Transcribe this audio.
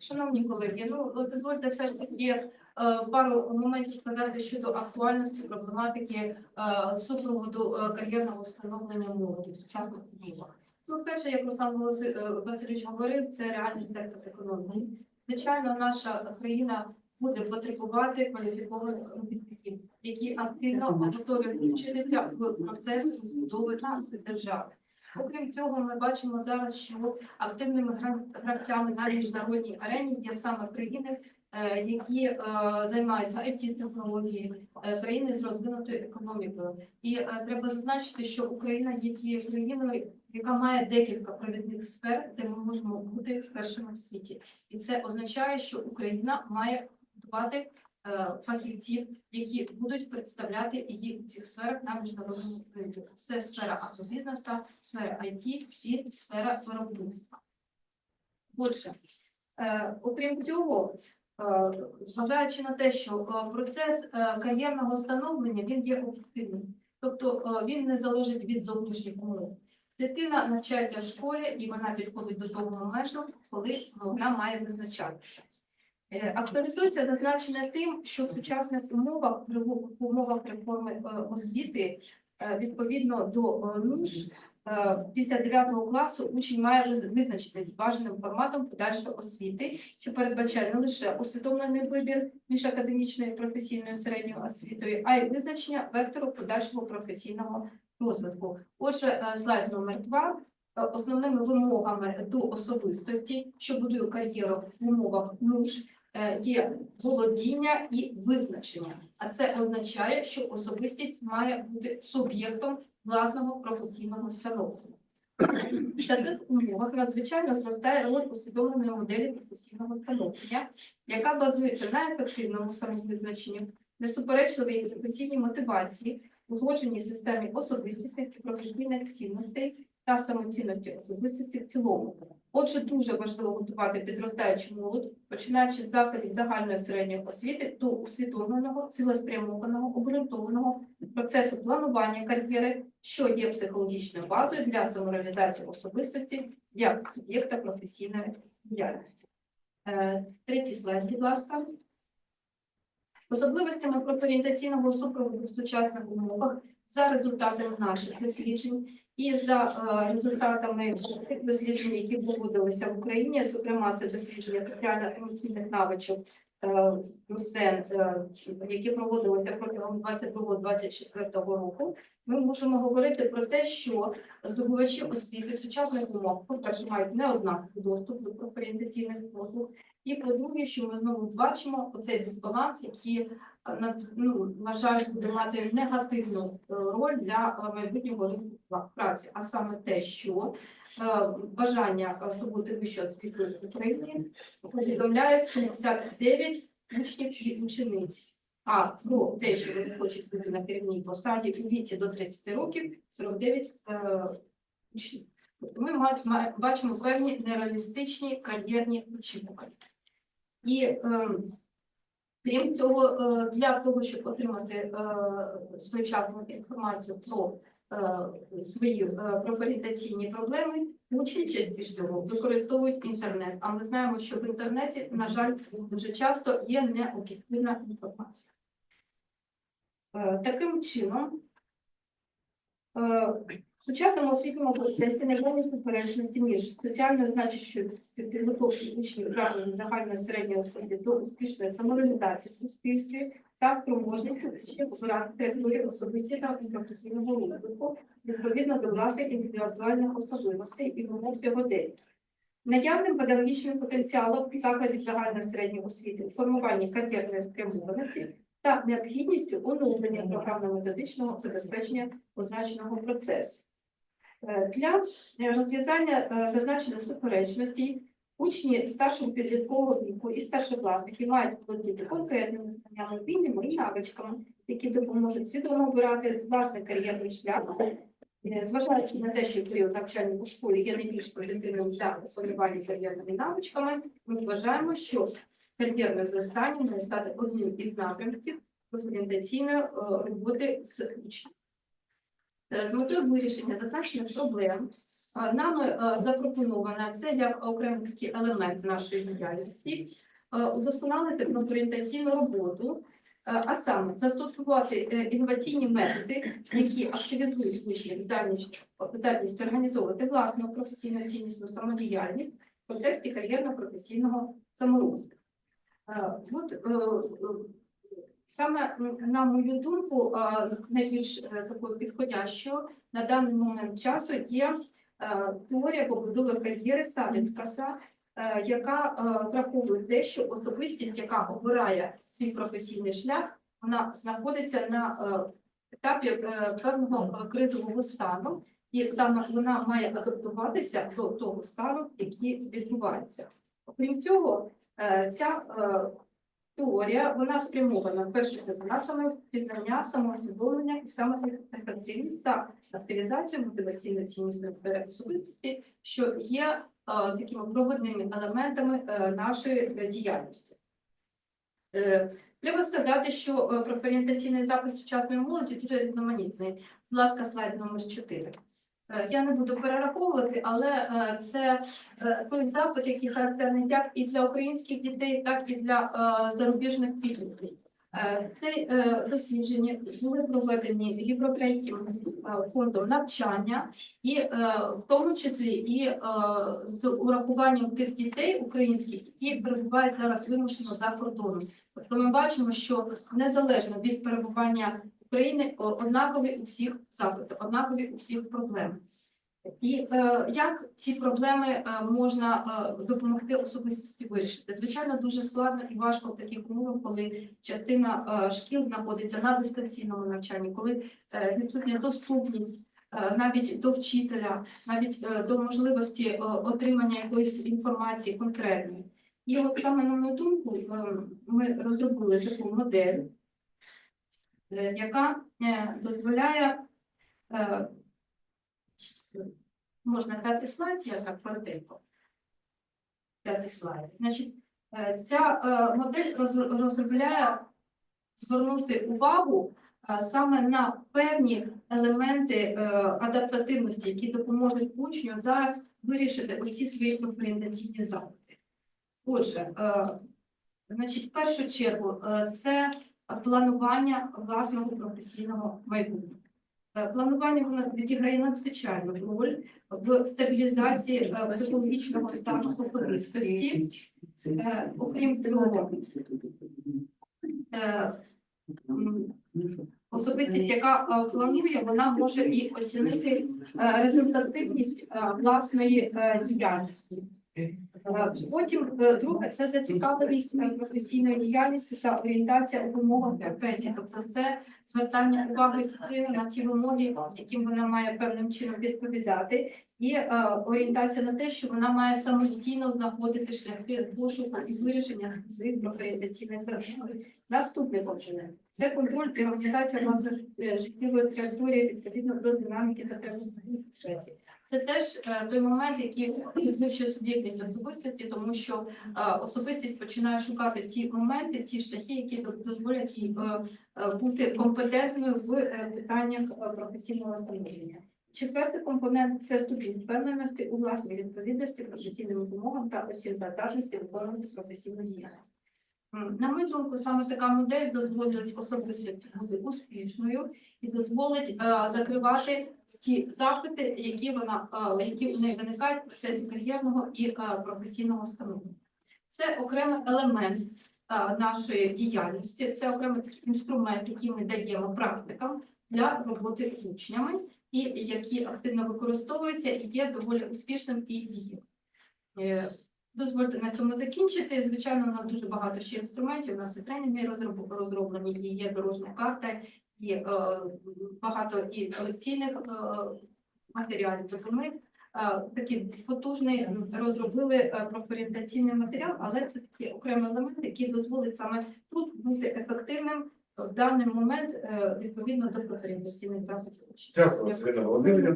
Шановні колеги, ну дозвольте все ж таки е, пару моментів сказати щодо актуальності проблематики е, супроводу е, кар'єрного встановлення молоді в сучасних умовах. Ну, перше, як Руслан Васильович говорив, це реальний сектор економіки. Звичайно, наша країна буде потребувати кваліфікованих робітників, які активно готові включитися в процес відбудови нашої держави. Окрім цього, ми бачимо зараз, що активними гравцями на міжнародній арені є саме країни, е, які е, займаються it технології е, країни з розвинутою економікою. І треба зазначити, що Україна є тією країною, яка має декілька провідних сфер, де ми можемо бути першими в світі. І це означає, що Україна має готувати е, фахівців, які будуть представляти її в цих сферах на міжнародному ринку. Це сфера агробізнесу, сфера IT і сфера виробництва. Отже, е, окрім цього, е, зважаючи на те, що е, процес е, кар'єрного становлення він є об'єктивним, тобто е, він не залежить від зовнішніх умов. Дитина навчається в школі і вона підходить до того моменту, коли вона має визначатися. Е, Актуалізується зазначене тим, що в сучасних умовах в умовах реформи е, освіти е, відповідно до е, після 9 класу учень має визначити бажаним форматом подальшої освіти, що передбачає не лише усвідомлений вибір між академічною і професійною середньою освітою, а й визначення вектору подальшого професійного розвитку. Отже, слайд номер два. Основними вимогами до особистості, що будує кар'єру в умовах нуж, є володіння і визначення. А це означає, що особистість має бути суб'єктом власного професійного становлення. В таких умовах надзвичайно зростає роль усвідомленої моделі професійного становлення, яка базується на ефективному самовизначенні, несуперечливій професійній мотивації, узгодженій системі особистісних і професійних цінностей та самоцінності особистості в цілому. Отже, дуже важливо готувати підростаючу молодь, починаючи з закладів загальної середньої освіти до усвідомленого, цілеспрямованого, обґрунтованого процесу планування кар'єри, що є психологічною базою для самореалізації особистості як суб'єкта професійної діяльності. Е, Третій слайд, будь ласка. Особливостями профорієнтаційного супроводу в сучасних умовах за результатами наших досліджень і за е, результатами тих досліджень, які проводилися в Україні, зокрема, це дослідження соціально-емоційних навичок е, РУСЕН, е, які проводилися протягом 22-24 року, ми можемо говорити про те, що здобувачі освіти в сучасних умовах, по-перше, мають неоднаковий доступ до профорієнтаційних послуг, і по-друге, що ми знову бачимо оцей дисбаланс, який ну, на жаль, буде мати негативну роль для майбутнього ринку праці, а саме те, що е, бажання е, здобути вищу освіту Україні повідомляють 79 учнів і учениць. А про те, що вони хочуть бути на керівній посаді у віці до 30 років, 49 е, учнів. Тобто ми бачимо певні нереалістичні кар'єрні очікування. І ем, Крім цього, е, для того, щоб отримати е, своєчасну інформацію про е, свої е, профорієнтаційні проблеми, учні частіше використовують інтернет. А ми знаємо, що в інтернеті, на жаль, дуже часто є необ'єктивна інформація. Е, Таким чином, е, в сучасному освітньому процесі наявні суперечності між соціально значущою підготовкою учнів закладів загальної середньої освіти до успішної самореалізації в суспільстві та спроможністю ще обирати територію особистого і професійного розвитку відповідно до власних індивідуальних особливостей і вимог сьогодення. Наявним педагогічним потенціалом закладів загальної середньої освіти у формуванні кар'єрної спрямованості та необхідністю оновлення програмно-методичного забезпечення означеного процесу. Е, Для розв'язання е, зазначених суперечностей учні старшого підліткового віку і старшокласники мають володіти конкретними знаннями, вміннями і навичками, які допоможуть свідомо обирати власний кар'єрний шлях, Е, зважаючи на те, що період навчання у школі є найбільш позитивним для формування кар'єрними навичками, ми вважаємо, що кар'єрне зростання має стати одним із напрямків профорієнтаційної е, роботи з учнями. Е, З метою вирішення зазначених проблем е, нами е, запропоновано це як окремий елемент нашої діяльності удосконалити профорієнтаційну роботу, а саме застосувати інноваційні методи, які активізують учнів здатність, організовувати власну професійну ціннісну самодіяльність в контексті кар'єрно-професійного саморозвитку. От, Саме на мою думку, найбільш е, такою підходящою на даний момент часу є е, теорія побудови кар'єри Савінськаса, е, яка враховує те, що особистість, яка обирає свій професійний шлях, вона знаходиться на етапі певного кризового стану, і саме вона має адаптуватися до того стану, який відбувається. Окрім цього, ця теорія вона спрямована чергу на самопізнання, самоусвідомлення і самоефективність та активізацію мотиваційно ціннісної особистості, що є е, такими проводними елементами е, нашої діяльності. Е, Треба сказати, що е, профорієнтаційний запит сучасної молоді дуже різноманітний. Будь ласка, слайд номер 4. Е, Я не буду перераховувати, але е, це е, той запит, який характерний як і для українських дітей, так і для зарубіжних підлітків. Це дослідження були проведені Європейським фондом навчання, і в тому числі і з урахуванням тих дітей українських, які перебувають зараз вимушено за кордоном. Тобто ми бачимо, що незалежно від перебування України однакові у всіх запити, однакові у всіх проблеми. І е, як ці проблеми е, можна е, допомогти особистості вирішити? Звичайно, дуже складно і важко в таких умовах, коли частина е, шкіл знаходиться на дистанційному навчанні, коли е, відсутня доступність е, навіть до вчителя, навіть е, до можливості е, отримання якоїсь інформації конкретної. І от саме на мою думку, е, ми розробили таку модель, е, яка е, дозволяє е, можна п'ятий слайд, я так коротенько. П'ятий слайд. Значить, е, ця е, модель розробляє звернути увагу е, саме на певні елементи е, адаптативності, які допоможуть учню зараз вирішити оці свої профорієнтаційні запити. Отже, е, значить, в першу чергу, е, це планування власного професійного майбутнього. Е, Планування відіграє надзвичайну роль в стабілізації е, психологічного стану особистості. Е, Окрім цього, е, особистість, яка планує, вона може і оцінити результативність власної діяльності. Е, Потім е, друге це зацікавленість професійної діяльності та орієнтація у вимогах професії. Тобто це звертання уваги дитини на ті вимоги, яким вона має певним чином відповідати, і е, орієнтація на те, що вона має самостійно знаходити шляхи пошуку і вирішення своїх профорієнтаційних завдань. Наступний компонент це контроль і організація власної е, життєвої траєкторії відповідно до динаміки бюджеті. Це теж е, той момент, який підвищує суб'єктність особистості, тому що е, особистість починає шукати ті моменти, ті шляхи, які дозволять їй е, бути компетентною в питаннях професійного становлення. Четвертий компонент це ступінь впевненості у власній відповідності професійним вимогам та оцінка здатності виконувати професійну діяльність. На мою думку, саме така модель дозволить особистості бути успішною і дозволить закривати ті запити, які вона е, які у неї виникають в процесі кар'єрного і е, професійного становлення. Це окремий елемент е, нашої діяльності, це окремий такий інструмент, який ми даємо практикам для роботи з учнями, і які активно використовуються і є доволі успішним і дієвим. Дозвольте на цьому закінчити. Звичайно, у нас дуже багато ще інструментів. У нас і тренінги розроблені, і є дорожня карта, і е, багато і лекційних е, матеріалів. Тобто ми е, такий потужний розробили профорієнтаційний матеріал, але це такий окремий елемент, який дозволить саме тут бути ефективним в даний момент відповідно до профорієнтаційних запитів. Дякую, Володимирівна.